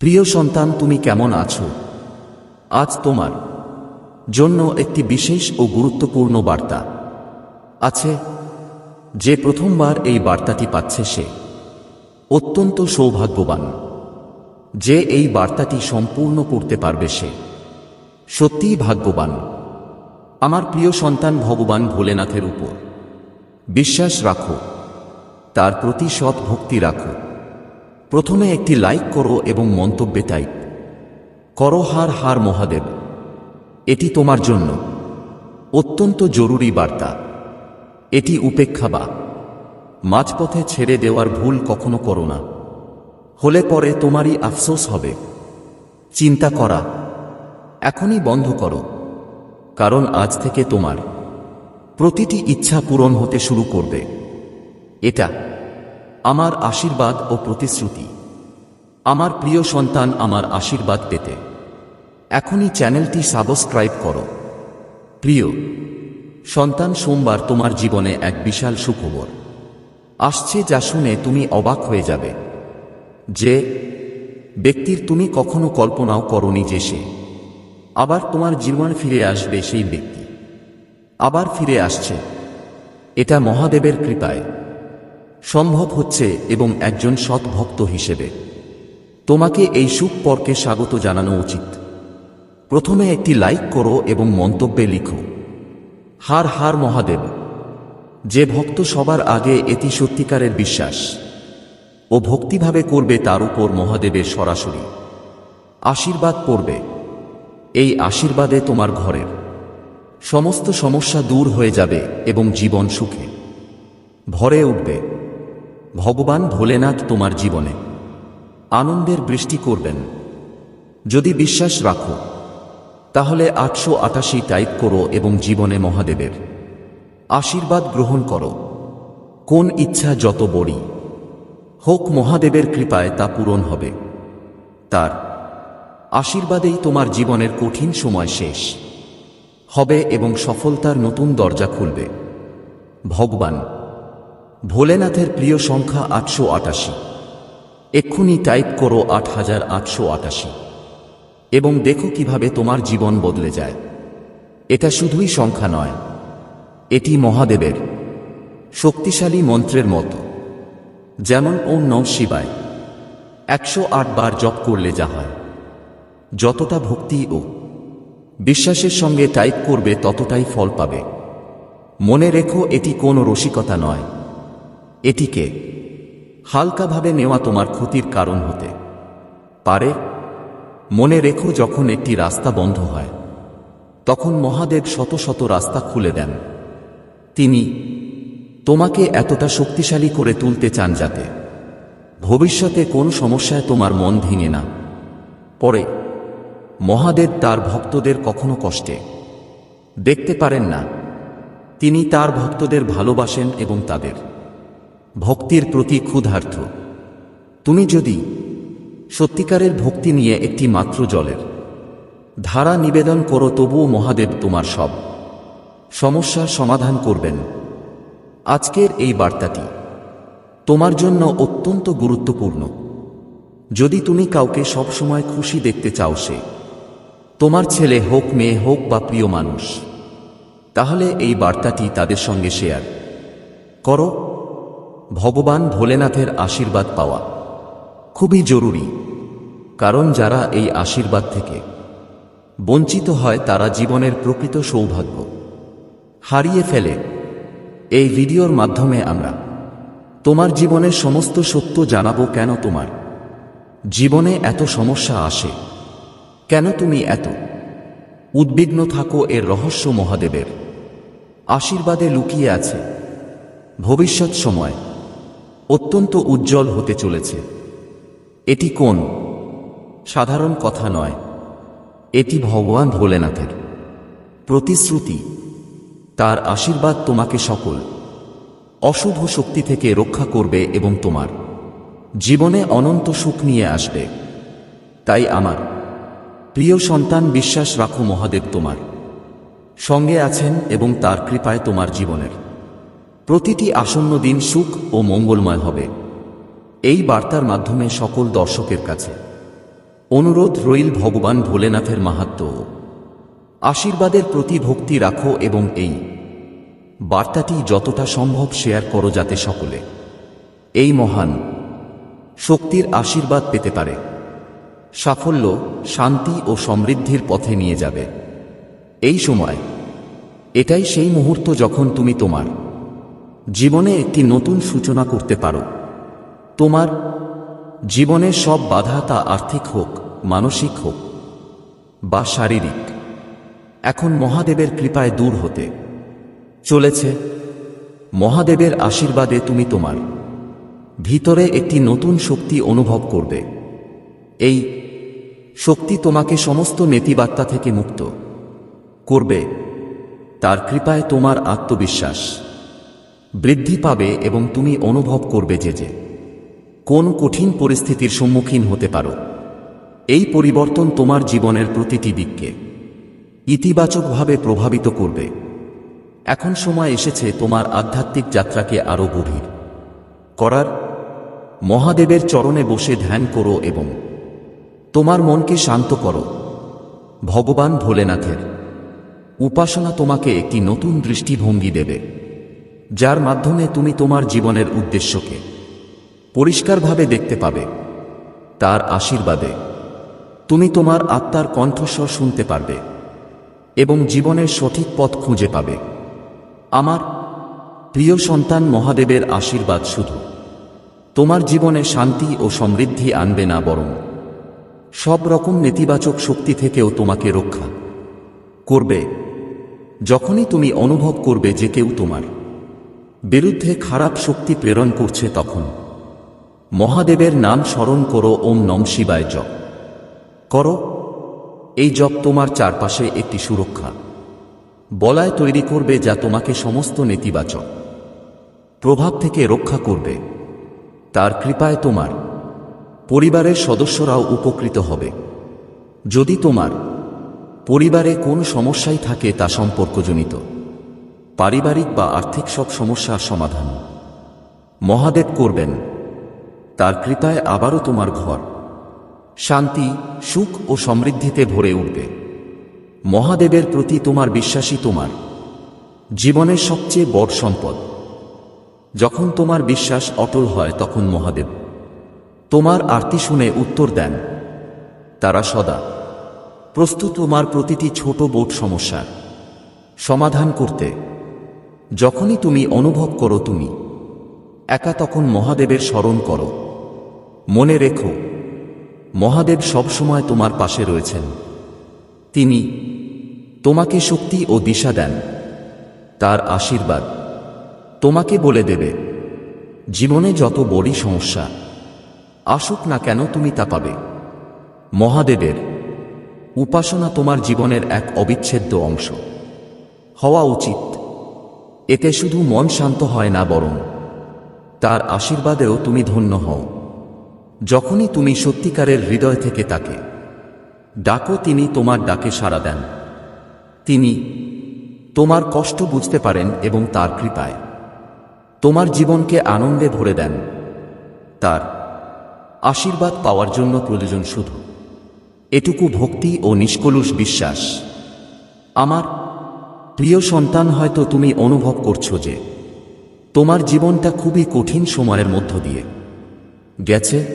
প্রিয় সন্তান, তুমি কেমন আছো? আজ তোমার জন্য একটি বিশেষ ও গুরুত্বপূর্ণ বার্তা। আছে, যে প্রথমবার এই বার্তাটি পাচ্ছে সে অত্যন্ত সৌভাগ্যবান, যে এই বার্তাটি সম্পূর্ণ করতে পারবে সে। সত্যিই ভাগ্যবান। আমার প্রিয় সন্তান, ভগবান ভোলেনাথের উপর বিশ্বাস রাখো, তার প্রতি সৎ ভক্তি রাখো। প্রথমে একটি লাইক করো এবং মন্তব্যে টাইপ করো হার হার মহাদেব। এটি তোমার জন্য। অত্যন্ত জরুরি বার্তা। এটি উপেক্ষা বা। মাঝপথে ছেড়ে দেওয়ার ভুল কখনো করো না। হলে পরে তোমারই আফসোস হবে। চিন্তা করা। এখনই বন্ধ করো। কারণ আজ থেকে তোমার প্রতিটি ইচ্ছা পূরণ হতে শুরু করবে। এটা আমার আশীর্বাদ ও প্রতিশ্রুতি। আমার প্রিয় সন্তান আমার আশীর্বাদ পেতে। এখনই চ্যানেলটি সাবস্ক্রাইব করো। প্রিয়, সন্তান সোমবার তোমার জীবনে এক বিশাল সুখবর। আসছে যা শুনে তুমি অবাক হয়ে যাবে। যে, ব্যক্তির তুমি কখনো কল্পনাও করনি যে সে। আবার তোমার জীবন ফিরে আসবে সেই ব্যক্তি। আবার ফিরে আসছে। এটা মহাদেবের কৃপায়। সম্ভব হচ্ছে এবং একজন সৎ ভক্ত হিসেবে। তোমাকে এই সুখ পর্কে স্বাগত জানানো উচিত। প্রথমে একটি লাইক করো এবং মন্তব্যে লিখো, হার হার মহাদেব, যে ভক্ত সবার আগে এটি সত্যিকারের বিশ্বাস ও ভক্তিভাবে করবে তার উপর মহাদেবের সরাসরি আশীর্বাদ পড়বে। এই আশীর্বাদে তোমার ঘরের সমস্ত সমস্যা দূর হয়ে যাবে এবং জীবন সুখে ভরে উঠবে। ভগবান ভোলেনাথ তোমার জীবনে। আনন্দের বৃষ্টি করবেন। যদি বিশ্বাস রাখো, তাহলে আটশো আটাশি টাইপ করো এবং জীবনে মহাদেবের আশীর্বাদ গ্রহণ করো। কোন ইচ্ছা যত বড়ি হোক মহাদেবের কৃপায় তা পূরণ হবে। তার আশীর্বাদেই তোমার জীবনের কঠিন সময় শেষ হবে এবং সফলতার নতুন দরজা খুলবে। ভগবান ভোলেনাথের প্রিয় সংখ্যা আটশো আটাশি। এক্ষুনি টাইপ করো আট হাজার আটশো আটাশি। এবং দেখো কীভাবে তোমার জীবন বদলে যায়। এটা শুধুই সংখ্যা নয়, এটি মহাদেবের শক্তিশালী মন্ত্রের মতো। যেমন ওম নম শিবায়, একশো আট বার জপ করলে যা হয়, যতটা ভক্তি ও বিশ্বাসের সঙ্গে টাইপ করবে ততটাই ফল পাবে। মনে রেখো এটি কোনো রসিকতা নয়। এটিকে হালকাভাবে নেওয়া তোমার ক্ষতির কারণ হতে পারে। মনে রেখো যখন একটি রাস্তা বন্ধ হয়, তখন মহাদেব শত শত রাস্তা খুলে দেন। তিনি তোমাকে এতটা শক্তিশালী করে তুলতে চান যাতে ভবিষ্যতে কোন সমস্যায় তোমার মন ভেঙে না পরে মহাদেব তার ভক্তদের কখনো কষ্টে দেখতে পারেন না। তিনি তার ভক্তদের ভালোবাসেন এবং তাদের ভক্তির প্রতি ক্ষুধার্থ। তুমি যদি সত্যিকারের ভক্তি নিয়ে একটি মাত্র জলের ধারা নিবেদন করো, তবুও মহাদেব তোমার সব সমস্যার সমাধান করবেন। আজকের এই বার্তাটি তোমার জন্য অত্যন্ত গুরুত্বপূর্ণ। যদি তুমি কাউকে সবসময় খুশি দেখতে চাও সে, তোমার ছেলে হোক, মেয়ে হোক বা প্রিয় মানুষ, তাহলে এই বার্তাটি তাদের সঙ্গে শেয়ার করো। ভগবান ভোলেনাথের আশীর্বাদ পাওয়া খুবই জরুরি, কারণ যারা এই আশীর্বাদ থেকে বঞ্চিত হয় তারা জীবনের প্রকৃত সৌভাগ্য হারিয়ে ফেলে। এই ভিডিওর মাধ্যমে আমরা তোমার জীবনের সমস্ত সত্য জানাব কেন তোমার জীবনে এত সমস্যা আসে? কেন তুমি এত উদ্বিগ্ন থাকো এর রহস্য মহাদেবের? আশীর্বাদে লুকিয়ে আছে ভবিষ্যৎ সময়। অত্যন্ত উজ্জ্বল হতে চলেছে। এটি কোন? সাধারণ কথা নয়। এটি ভগবান ভোলেনাথের। প্রতিশ্রুতি। তার আশীর্বাদ তোমাকে সকল। অশুভ শক্তি থেকে রক্ষা করবে এবং তোমার। জীবনে অনন্ত সুখ নিয়ে আসবে। তাই আমার। প্রিয় সন্তান, বিশ্বাস রাখো মহাদেব তোমার। সঙ্গে আছেন এবং তার কৃপায় তোমার জীবনের। প্রতিটি আসন্ন দিন সুখ ও মঙ্গলময় হবে। এই বার্তার মাধ্যমে সকল দর্শকের কাছে অনুরোধ রইল ভগবান ভোলেনাথের মাহাত্ম। আশীর্বাদের প্রতি ভক্তি রাখো এবং এই বার্তাটি যতটা সম্ভব শেয়ার করো যাতে সকলে এই মহান শক্তির আশীর্বাদ পেতে পারে। সাফল্য, শান্তি ও সমৃদ্ধির পথে নিয়ে যাবে। এই সময়, এটাই সেই মুহূর্ত যখন তুমি তোমার জীবনে একটি নতুন সূচনা করতে পারো। তোমার জীবনের সব বাধা তা আর্থিক হোক, মানসিক হোক বা শারীরিক। এখন মহাদেবের কৃপায় দূর হতে। চলেছে, মহাদেবের আশীর্বাদে তুমি তোমার ভিতরে একটি নতুন শক্তি অনুভব করবে। এই শক্তি তোমাকে সমস্ত নেতিবার্তা থেকে মুক্ত করবে। তার কৃপায় তোমার আত্মবিশ্বাস। বৃদ্ধি পাবে এবং তুমি অনুভব করবে যে যে, কোন কঠিন পরিস্থিতির সম্মুখীন হতে পারো। এই পরিবর্তন তোমার জীবনের প্রতিটি দিককে ইতিবাচকভাবে প্রভাবিত করবে। এখন সময় এসেছে তোমার আধ্যাত্মিক যাত্রাকে আরও গভীর করার। মহাদেবের চরণে বসে ধ্যান করো এবং তোমার মনকে শান্ত করো। ভগবান ভোলেনাথের উপাসনা তোমাকে একটি নতুন দৃষ্টিভঙ্গি দেবে। যার মাধ্যমে তুমি তোমার জীবনের উদ্দেশ্যকে পরিষ্কারভাবে দেখতে পাবে, তার আশীর্বাদে তুমি তোমার আত্মার কণ্ঠস্বর শুনতে পারবে এবং জীবনের সঠিক পথ খুঁজে পাবে। আমার প্রিয় সন্তান মহাদেবের আশীর্বাদ শুধু তোমার জীবনে শান্তি ও সমৃদ্ধি আনবে না বরং সব রকম নেতিবাচক শক্তি থেকেও তোমাকে রক্ষা করবে। যখনই তুমি অনুভব করবে যে কেউ তোমার বিরুদ্ধে খারাপ শক্তি প্রেরণ করছে তখন। মহাদেবের নাম স্মরণ করো, ওম নম শিবায় জপ। করো, এই জপ তোমার চারপাশে একটি সুরক্ষা। বলায় তৈরি করবে যা তোমাকে সমস্ত নেতিবাচক প্রভাব থেকে রক্ষা করবে। তার কৃপায় তোমার পরিবারের সদস্যরাও উপকৃত হবে। যদি তোমার পরিবারে কোন সমস্যাই থাকে তা সম্পর্কজনিত। পারিবারিক বা আর্থিক সব সমস্যার সমাধান। মহাদেব করবেন, তার কৃপায় আবারও তোমার ঘর। শান্তি, সুখ ও সমৃদ্ধিতে ভরে উঠবে। মহাদেবের প্রতি তোমার বিশ্বাসী তোমার। জীবনের সবচেয়ে বড় সম্পদ। যখন তোমার বিশ্বাস অটল হয়, তখন মহাদেব তোমার আরতি শুনে উত্তর দেন। তারা সদা প্রস্তুত তোমার প্রতিটি ছোট বোট সমস্যার সমাধান করতে। যখনই তুমি অনুভব করো তুমি, একা তখন মহাদেবের স্মরণ করো। মনে রেখো, মহাদেব সবসময় তোমার পাশে রয়েছেন। তিনি তোমাকে শক্তি ও দিশা দেন, তার আশীর্বাদ তোমাকে বলে দেবে। জীবনে যত বড়ই সমস্যা আসুক না কেন তুমি তা পাবে। মহাদেবের উপাসনা তোমার জীবনের এক অবিচ্ছেদ্য অংশ। হওয়া উচিত এতে শুধু মন শান্ত হয় না বরং তার আশীর্বাদেও তুমি ধন্য হও। যখনই তুমি সত্যিকারের হৃদয় থেকে তাকে ডাকো, তিনি তোমার ডাকে সাড়া দেন। তিনি তোমার কষ্ট বুঝতে পারেন এবং তার কৃপায় তোমার জীবনকে আনন্দে ভরে দেন। তার আশীর্বাদ পাওয়ার জন্য প্রয়োজন শুধু এটুকু ভক্তি ও নিষ্কলুষ বিশ্বাস। আমার প্রিয় সন্তান, হয়তো তুমি অনুভব করছ যে তোমার জীবনটা খুবই কঠিন সময়ের মধ্য দিয়ে গেছে।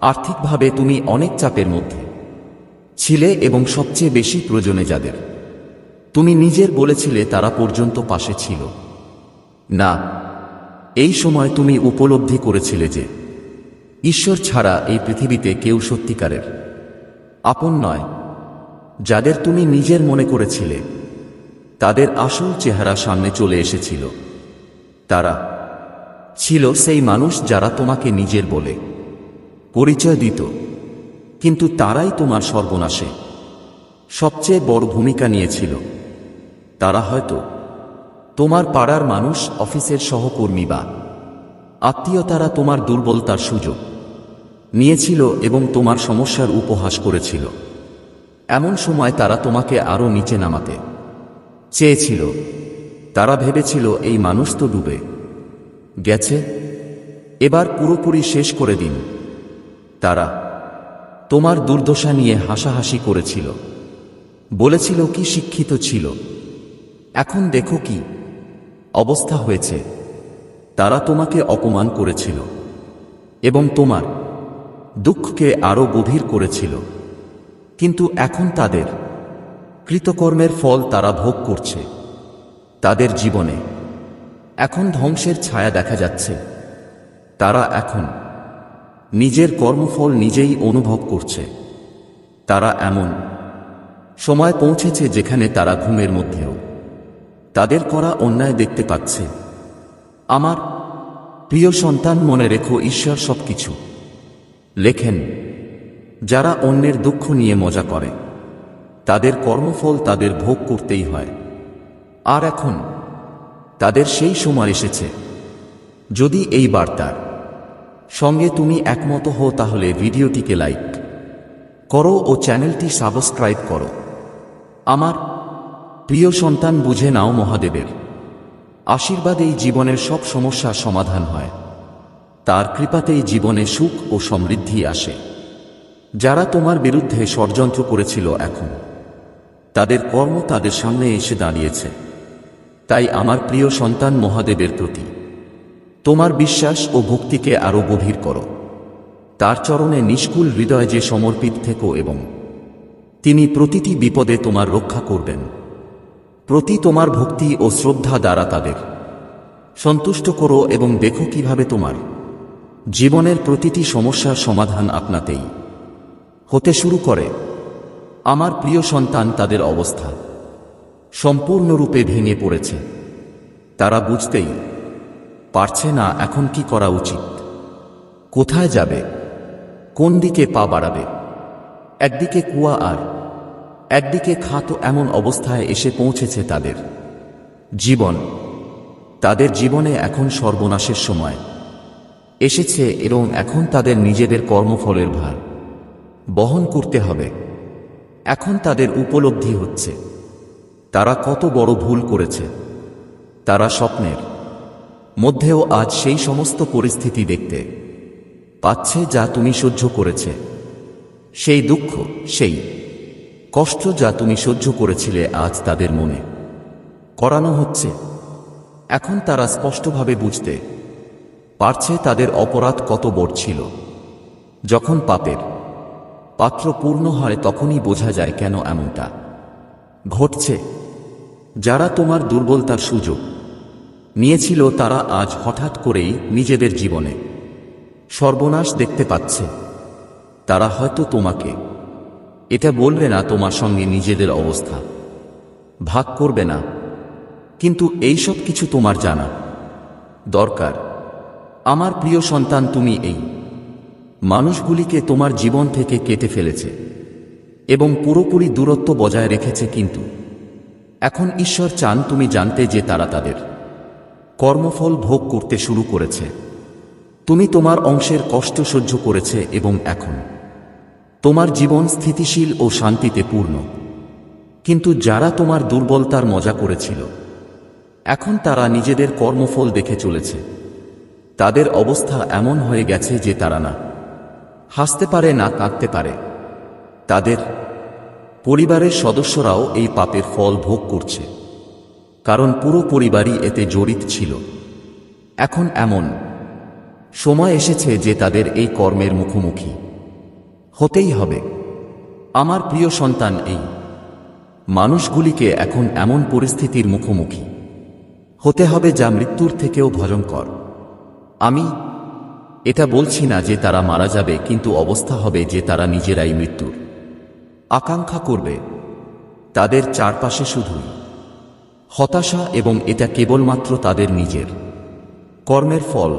আর্থিকভাবে তুমি অনেক চাপের মধ্যে ছিলে এবং সবচেয়ে বেশি প্রয়োজনে যাদের। তুমি নিজের বলেছিলে তারা পর্যন্ত পাশে ছিল। না, এই সময় তুমি উপলব্ধি করেছিলে যে ঈশ্বর ছাড়া এই পৃথিবীতে কেউ সত্যিকারের আপন নয়। যাদের তুমি নিজের মনে করেছিলে তাদের আসল চেহারা সামনে চলে এসেছিল। তারা, ছিল সেই মানুষ যারা তোমাকে নিজের বলে পরিচয় দিত, কিন্তু তারাই তোমার সর্বনাশে সবচেয়ে বড় ভূমিকা নিয়েছিল। তারা হয়তো তোমার পাড়ার মানুষ, অফিসের সহকর্মী বা আত্মীয়তারা তোমার দুর্বলতার সুযোগ নিয়েছিল এবং তোমার সমস্যার উপহাস করেছিল। এমন সময় তারা তোমাকে আরও নিচে নামাতে চেয়েছিল। তারা ভেবেছিল এই মানুষ তো ডুবে। গেছে। এবার পুরোপুরি শেষ করে দিন। তারা, তোমার দুর্দশা নিয়ে হাসাহাসি করেছিল। বলেছিল কি শিক্ষিত ছিল। এখন দেখো কি অবস্থা হয়েছে। তারা তোমাকে অপমান করেছিল এবং তোমার দুঃখকে আরও গভীর করেছিল। কিন্তু এখন তাদের কৃতকর্মের ফল তারা ভোগ করছে। তাদের জীবনে এখন ধ্বংসের ছায়া দেখা যাচ্ছে। তারা এখন নিজের কর্মফল নিজেই অনুভব করছে। তারা এমন সময় পৌঁছেছে যেখানে তারা ঘুমের মধ্যেও। তাদের করা অন্যায় দেখতে পাচ্ছে। আমার প্রিয় সন্তান, মনে রেখো ঈশ্বর সবকিছু। লেখেন, যারা অন্যের দুঃখ নিয়ে মজা করে। তাদের কর্মফল তাদের ভোগ করতেই হয়। আর এখন, তাদের সেই সময় এসেছে, যদি এই বার্তার সঙ্গে তুমি একমত হও তাহলে ভিডিওটিকে লাইক করো ও চ্যানেলটি সাবস্ক্রাইব করো। আমার প্রিয় সন্তান, বুঝে নাও মহাদেবের। আশীর্বাদেই জীবনের সব সমস্যার সমাধান হয়। তার কৃপাতেই জীবনে সুখ ও সমৃদ্ধি আসে। যারা তোমার বিরুদ্ধে ষড়যন্ত্র করেছিল এখন তাদের কর্ম তাদের সামনে এসে দাঁড়িয়েছে। তাই আমার প্রিয় সন্তান মহাদেবের প্রতি, তোমার বিশ্বাস ও ভক্তিকে আরও গভীর করো। তার চরণে নিষ্কুল হৃদয় যে সমর্পিত থেকো এবং তিনি প্রতিটি বিপদে তোমার রক্ষা করবেন। প্রতি তোমার ভক্তি ও শ্রদ্ধা দ্বারা তাদের। সন্তুষ্ট করো এবং দেখো কীভাবে তোমার জীবনের প্রতিটি সমস্যার সমাধান আপনাতেই হতে শুরু করে। আমার প্রিয় সন্তান তাদের অবস্থা। সম্পূর্ণরূপে ভেঙে পড়েছে। তারা বুঝতেই পারছে না এখন কি করা উচিত। কোথায় যাবে? কোন দিকে পা বাড়াবে? একদিকে কুয়া আর একদিকে খাতো এমন অবস্থায় এসে পৌঁছেছে তাদের। জীবন, তাদের জীবনে এখন সর্বনাশের সময়। এসেছে এবং এখন তাদের নিজেদের কর্মফলের ভার। বহন করতে হবে। এখন তাদের উপলব্ধি হচ্ছে। তারা কত বড় ভুল করেছে। তারা স্বপ্নের মধ্যেও আজ সেই সমস্ত পরিস্থিতি দেখতে পাচ্ছে যা তুমি সহ্য করেছে। সেই দুঃখ, সেই কষ্ট যা তুমি সহ্য করেছিলে আজ তাদের মনে করানো হচ্ছে। এখন তারা স্পষ্টভাবে বুঝতে পারছে তাদের অপরাধ কত বড় ছিল। যখন পাপের পাত্র পূর্ণ হয় তখনই বোঝা যায় কেন এমনটা। ঘটছে, যারা তোমার দুর্বলতার সুযোগ নিয়েছিল তারা আজ হঠাৎ করেই নিজেদের জীবনে সর্বনাশ দেখতে পাচ্ছে। তারা হয়তো তোমাকে, এটা বলবে না তোমার সঙ্গে নিজেদের অবস্থা, ভাগ করবে না, কিন্তু এই সব কিছু তোমার জানা দরকার। আমার প্রিয় সন্তান, তুমি এই মানুষগুলিকে তোমার জীবন থেকে কেটে ফেলেছে এবং পুরোপুরি দূরত্ব বজায় রেখেছে কিন্তু। এখন ঈশ্বর চান তুমি জানতে যে তারা তাদের কর্মফল ভোগ করতে শুরু করেছে। তুমি তোমার অংশের কষ্ট সহ্য করেছে এবং এখন তোমার জীবন স্থিতিশীল ও শান্তিতে পূর্ণ। কিন্তু যারা তোমার দুর্বলতার মজা করেছিল, এখন তারা নিজেদের কর্মফল দেখে চলেছে। তাদের অবস্থা এমন হয়ে গেছে যে তারা না হাসতে পারে না কাঁদতে পারে। তাদের পরিবারের সদস্যরাও এই পাপের ফল ভোগ করছে। কারণ পুরো পরিবারই এতে জড়িত ছিল। এখন এমন সময় এসেছে যে তাদের এই কর্মের মুখোমুখি। হতেই হবে। আমার প্রিয় সন্তান এই মানুষগুলিকে এখন এমন পরিস্থিতির মুখোমুখি। হতে হবে যা মৃত্যুর থেকেও ভয়ঙ্কর। আমি এটা বলছি না যে তারা মারা যাবে, কিন্তু অবস্থা হবে যে তারা নিজেরাই মৃত্যুর। আকাঙ্ক্ষা করবে। তাদের চারপাশে শুধুই। হতাশা এবং এটা কেবলমাত্র তাদের নিজের। কর্মের ফল।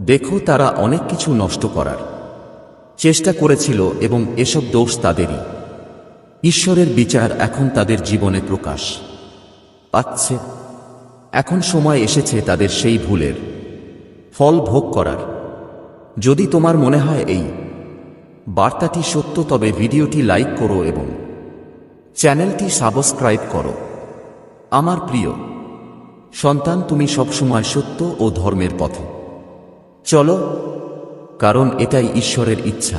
দেখো তারা অনেক কিছু নষ্ট করার। চেষ্টা করেছিল এবং এসব দোষ তাদেরই। ঈশ্বরের বিচার এখন তাদের জীবনে প্রকাশ। পাচ্ছে। এখন সময় এসেছে তাদের সেই ভুলের। ফল ভোগ করার। যদি তোমার মনে হয় এই বার্তাটি সত্য, তবে ভিডিওটি লাইক করো এবং চ্যানেলটি সাবস্ক্রাইব করো। আমার প্রিয় সন্তান, তুমি সবসময় সত্য ও ধর্মের পথে। চলো, কারণ এটাই ঈশ্বরের ইচ্ছা।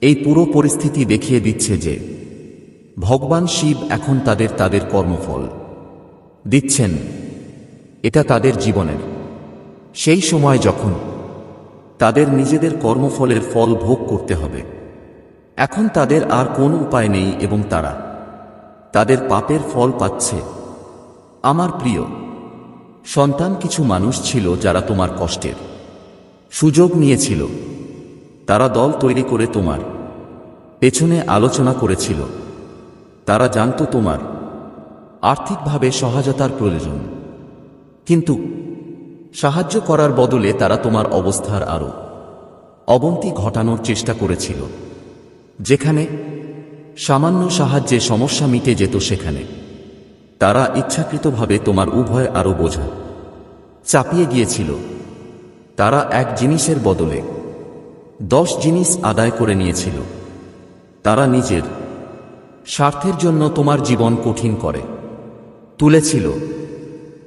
এই পুরো পরিস্থিতি দেখিয়ে দিচ্ছে যে ভগবান শিব এখন তাদের তাদের কর্মফল দিচ্ছেন। এটা তাদের জীবনের। সেই সময় যখন তাদের নিজেদের কর্মফলের ফল ভোগ করতে হবে। এখন তাদের আর কোনো উপায় নেই এবং তারা তাদের পাপের ফল পাচ্ছে। আমার প্রিয়, সন্তান কিছু মানুষ ছিল যারা তোমার কষ্টের সুযোগ নিয়েছিল। তারা দল তৈরি করে তোমার পেছনে আলোচনা করেছিল। তারা জানত তোমার আর্থিকভাবে সহায়তার প্রয়োজন। কিন্তু সাহায্য করার বদলে তারা তোমার অবস্থার আরও অবনতি ঘটানোর চেষ্টা করেছিল, যেখানে সামান্য সাহায্যে সমস্যা মিটে যেত সেখানে। তারা ইচ্ছাকৃতভাবে তোমার উভয় আরও বোঝা চাপিয়ে গিয়েছিল। তারা এক জিনিসের বদলে দশ জিনিস আদায় করে নিয়েছিল। তারা নিজের স্বার্থের জন্য তোমার জীবন কঠিন করে, তুলেছিল।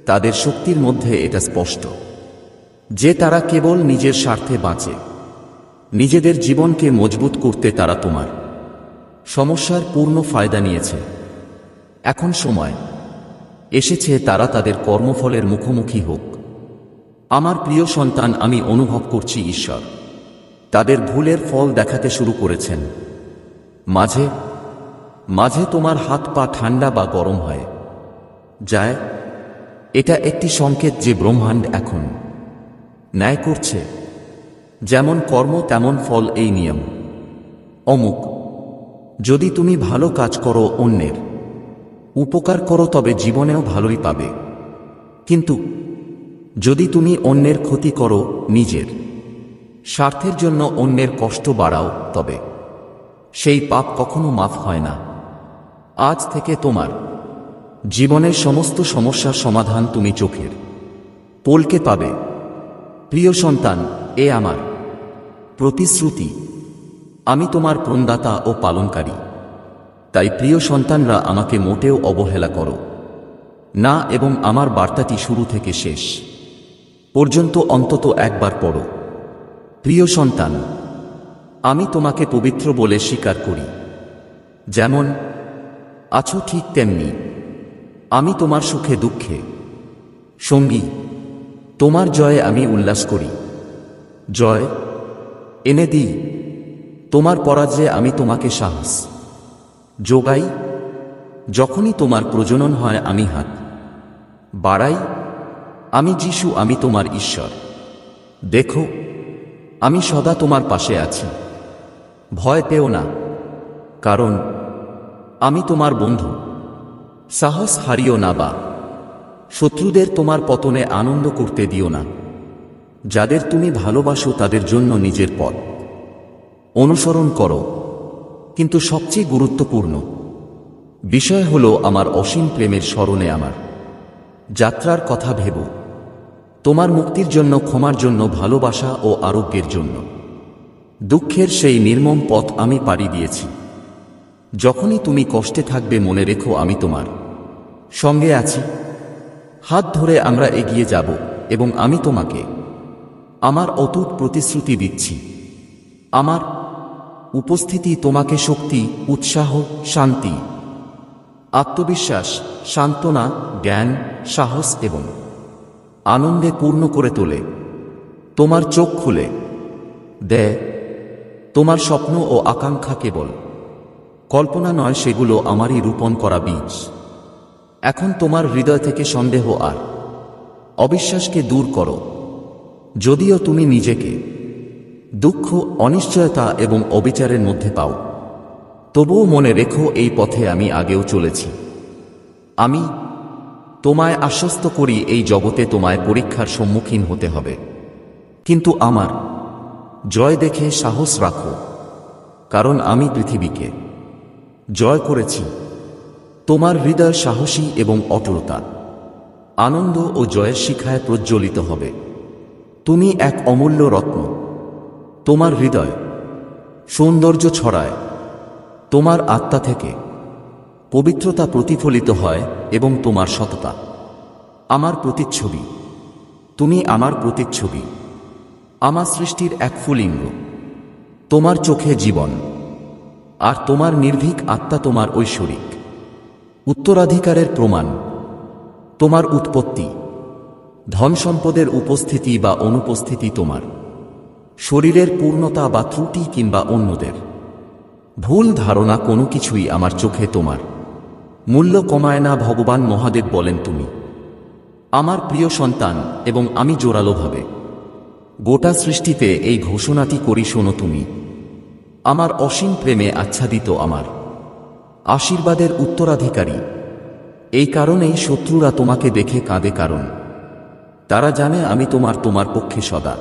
তাদের শক্তির মধ্যে এটা স্পষ্ট। যে তারা কেবল নিজের স্বার্থে বাঁচে, নিজেদের জীবনকে মজবুত করতে তারা তোমার সমস্যার পূর্ণ ফায়দা নিয়েছে। এখন সময়। এসেছে তারা তাদের কর্মফলের মুখোমুখি হোক। আমার প্রিয় সন্তান, আমি অনুভব করছি ঈশ্বর। তাদের ভুলের ফল দেখাতে শুরু করেছেন। মাঝে মাঝে তোমার হাত পা ঠান্ডা বা গরম হয়। যায় এটা একটি সংকেত যে ব্রহ্মাণ্ড এখন ন্যায় করছে। যেমন কর্ম, তেমন ফল এই নিয়ম। অমুক, যদি তুমি ভালো কাজ করো অন্যের, উপকার করো তবে জীবনেও ভালোই পাবে। কিন্তু যদি তুমি অন্যের ক্ষতি করো নিজের, স্বার্থের জন্য অন্যের কষ্ট বাড়াও তবে। সেই পাপ কখনো মাফ হয় না। আজ থেকে তোমার জীবনের সমস্ত সমস্যার সমাধান তুমি চোখের পোলকে পাবে। প্রিয় সন্তান, এ আমার প্রতিশ্রুতি। আমি তোমার প্রণদাতা ও পালনকারী। তাই প্রিয় সন্তানরা, আমাকে মোটেও অবহেলা করো। না, এবং আমার বার্তাটি শুরু থেকে শেষ পর্যন্ত অন্তত একবার পড়ো। প্রিয় সন্তান, আমি তোমাকে পবিত্র বলে স্বীকার করি। যেমন, আছো ঠিক তেমনি। আমি তোমার সুখে, দুঃখে। সঙ্গী, তোমার জয়ে আমি উল্লাস করি। জয়, এনে দিই, তোমার পরাজয়ে আমি তোমাকে সাহস। যোগাই, যখনই তোমার প্রজনন হয় আমি হাত। বাড়াই, আমি যিশু, আমি তোমার ঈশ্বর। দেখো, আমি সদা তোমার পাশে আছি। ভয় পেও না, কারণ আমি তোমার বন্ধু। সাহস হারিও না বা। শত্রুদের তোমার পতনে আনন্দ করতে দিও না। যাদের তুমি ভালোবাসো তাদের জন্য নিজের পথ। অনুসরণ করো। কিন্তু সবচেয়ে গুরুত্বপূর্ণ বিষয় হল আমার অসীম প্রেমের স্মরণে আমার। যাত্রার কথা ভেব। তোমার মুক্তির জন্য, ক্ষমার জন্য, ভালোবাসা ও আরোগ্যের জন্য। দুঃখের সেই নির্মম পথ আমি পাড়ি দিয়েছি। যখনই তুমি কষ্টে থাকবে মনে রেখো আমি তোমার সঙ্গে আছি। হাত ধরে আমরা এগিয়ে যাব এবং আমি তোমাকে আমার অটুট প্রতিশ্রুতি দিচ্ছি। আমার উপস্থিতি তোমাকে শক্তি, উৎসাহ, শান্তি, আত্মবিশ্বাস, সান্ত্বনা, জ্ঞান, সাহস এবং আনন্দে পূর্ণ করে তোলে। তোমার চোখ খুলে দেয় তোমার স্বপ্ন ও আকাঙ্ক্ষা কেবল কল্পনা নয় সেগুলো আমারই রূপণ করা বীজ। এখন তোমার হৃদয় থেকে সন্দেহ আর। অবিশ্বাসকে দূর করো। যদিও তুমি নিজেকে দুঃখ, অনিশ্চয়তা এবং অবিচারের মধ্যে পাও, তবুও মনে রেখো এই পথে আমি আগেও চলেছি। আমি তোমায় আশ্বস্ত করি এই জগতে তোমায় পরীক্ষার সম্মুখীন হতে হবে। কিন্তু আমার জয় দেখে সাহস রাখো, কারণ আমি পৃথিবীকে জয় করেছি। তোমার হৃদয় সাহসী এবং অটলতা। আনন্দ ও জয়ের শিখায় প্রজ্বলিত হবে। তুমি এক অমূল্য রত্ন। তোমার হৃদয় সৌন্দর্য ছড়ায়। তোমার আত্মা থেকে পবিত্রতা প্রতিফলিত হয় এবং তোমার সততা। আমার প্রতিচ্ছবি। তুমি আমার প্রতিচ্ছবি। আমার সৃষ্টির এক ফুলিঙ্গ। তোমার চোখে জীবন। আর তোমার নির্ভীক আত্মা তোমার ঐশ্বরিক। উত্তরাধিকারের প্রমাণ, তোমার উৎপত্তি, ধন সম্পদের উপস্থিতি বা অনুপস্থিতি তোমার, শরীরের পূর্ণতা বা ত্রুটি কিংবা অন্যদের। ভুল ধারণা কোনো কিছুই আমার চোখে তোমার। মূল্য কমায় না ভগবান মহাদেব বলেন তুমি। আমার প্রিয় সন্তান এবং আমি জোরালোভাবে। গোটা সৃষ্টিতে এই ঘোষণাটি করি শোনো তুমি। আমার অসীম প্রেমে আচ্ছাদিত আমার। আশীর্বাদের উত্তরাধিকারী। এই কারণেই শত্রুরা তোমাকে দেখে কাঁদে কারণ। তারা জানে আমি তোমার তোমার পক্ষে সদা।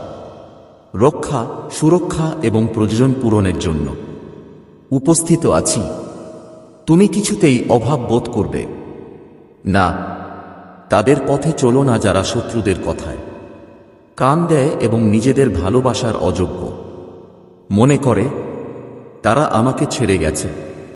রক্ষা, সুরক্ষা এবং প্রয়োজন পূরণের জন্য। উপস্থিত আছি। তুমি কিছুতেই অভাব বোধ করবে। না, তাদের পথে চলো না যারা শত্রুদের কথায়। কান দেয় এবং নিজেদের ভালোবাসার অযোগ্য। মনে করে তারা আমাকে ছেড়ে গেছে।